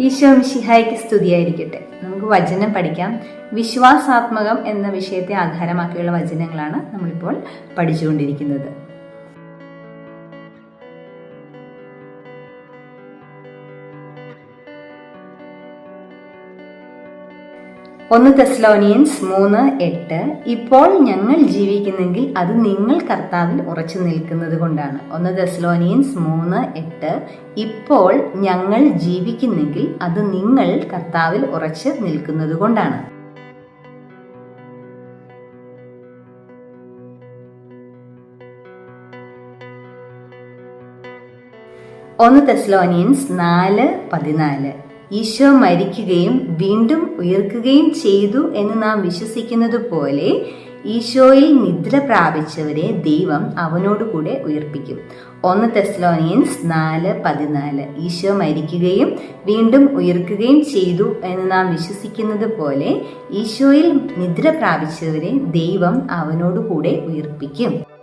ഈശോ മിഷിഹായ്ക്ക് സ്തുതിയായിരിക്കട്ടെ. നമുക്ക് വചനം പഠിക്കാം. വിശ്വാസാത്മകം എന്ന വിഷയത്തെ ആധാരമാക്കിയുള്ള വചനങ്ങളാണ് നമ്മളിപ്പോൾ പഠിച്ചുകൊണ്ടിരിക്കുന്നത്. ഒന്ന് തെസ്ലോനിയൻസ് മൂന്ന് എട്ട്. ഇപ്പോൾ ഞങ്ങൾ ജീവിക്കുന്നെങ്കിൽ അത് നിങ്ങൾ കർത്താവിൽ ഉറച്ചു നിൽക്കുന്നത് കൊണ്ടാണ്. ഒന്ന് തെസ്ലോനിയൻസ് മൂന്ന് എട്ട്. ഇപ്പോൾ ഞങ്ങൾ ജീവിക്കുന്നെങ്കിൽ അത് നിങ്ങൾ കർത്താവിൽ ഉറച്ചു നിൽക്കുന്നത് കൊണ്ടാണ്. ഒന്ന് തെസ്ലോനിയൻസ് നാല് പതിനാല്. ഈശോ മരിക്കുകയും വീണ്ടും ഉയർക്കുകയും ചെയ്തു എന്ന് നാം വിശ്വസിക്കുന്നത് പോലെ ഈശോയിൽ നിദ്ര പ്രാപിച്ചവരെ ദൈവം അവനോടുകൂടെ ഉയർപ്പിക്കും. ഒന്ന് തെസ്ലോനിയൻസ് നാല് പതിനാല്. ഈശോ മരിക്കുകയും വീണ്ടും ഉയർക്കുകയും ചെയ്തു എന്ന് നാം വിശ്വസിക്കുന്നത് പോലെ ഈശോയിൽ നിദ്ര പ്രാപിച്ചവരെ ദൈവം അവനോടുകൂടെ ഉയർപ്പിക്കും.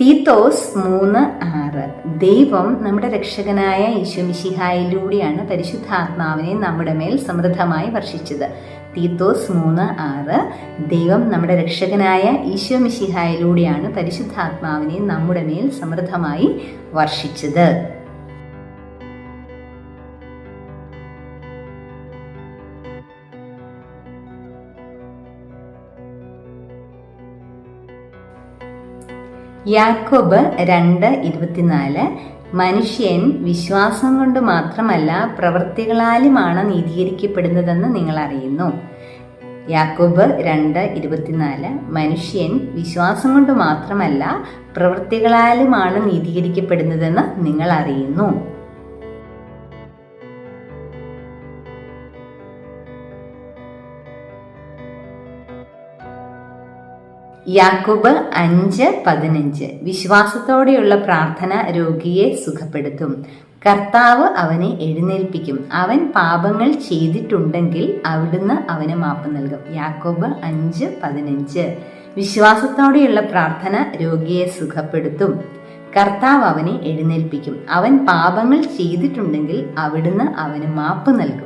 തീത്തോസ് മൂന്ന് ആറ്. ദൈവം നമ്മുടെ രക്ഷകനായ യേശുമിഷിഹായിലൂടെയാണ് പരിശുദ്ധാത്മാവിനെ നമ്മുടെ മേൽ സമൃദ്ധമായി വർഷിച്ചത്. തീത്തോസ് മൂന്ന് ആറ്. ദൈവം നമ്മുടെ രക്ഷകനായ ഈശ്വമിശിഹായിലൂടെയാണ് പരിശുദ്ധാത്മാവിനെ നമ്മുടെ മേൽ സമൃദ്ധമായി വർഷിച്ചത്. യാക്കോബ് രണ്ട് ഇരുപത്തിനാല്. മനുഷ്യൻ വിശ്വാസം കൊണ്ട് മാത്രമല്ല പ്രവൃത്തികളാലുമാണ് നീതീകരിക്കപ്പെടുന്നതെന്ന് നിങ്ങൾ അറിയുന്നു. യാക്കോബ് രണ്ട് ഇരുപത്തിനാല്. മനുഷ്യൻ വിശ്വാസം കൊണ്ട് മാത്രമല്ല പ്രവൃത്തികളാലുമാണ് നീതീകരിക്കപ്പെടുന്നതെന്ന് നിങ്ങൾ അറിയുന്നു. യാക്കൂബ് അഞ്ച് പതിനഞ്ച്. വിശ്വാസത്തോടെയുള്ള പ്രാർത്ഥന രോഗിയെ സുഖപ്പെടുത്തും. കർത്താവ് അവനെ എഴുന്നേൽപ്പിക്കും. അവൻ പാപങ്ങൾ ചെയ്തിട്ടുണ്ടെങ്കിൽ അവിടുന്ന് അവന് മാപ്പ് നൽകും. യാക്കോബ് അഞ്ച് പതിനഞ്ച്. വിശ്വാസത്തോടെയുള്ള പ്രാർത്ഥന രോഗിയെ സുഖപ്പെടുത്തും. കർത്താവ് അവനെ എഴുന്നേൽപ്പിക്കും. അവൻ പാപങ്ങൾ ചെയ്തിട്ടുണ്ടെങ്കിൽ അവിടുന്ന് അവന് മാപ്പ് നൽകും.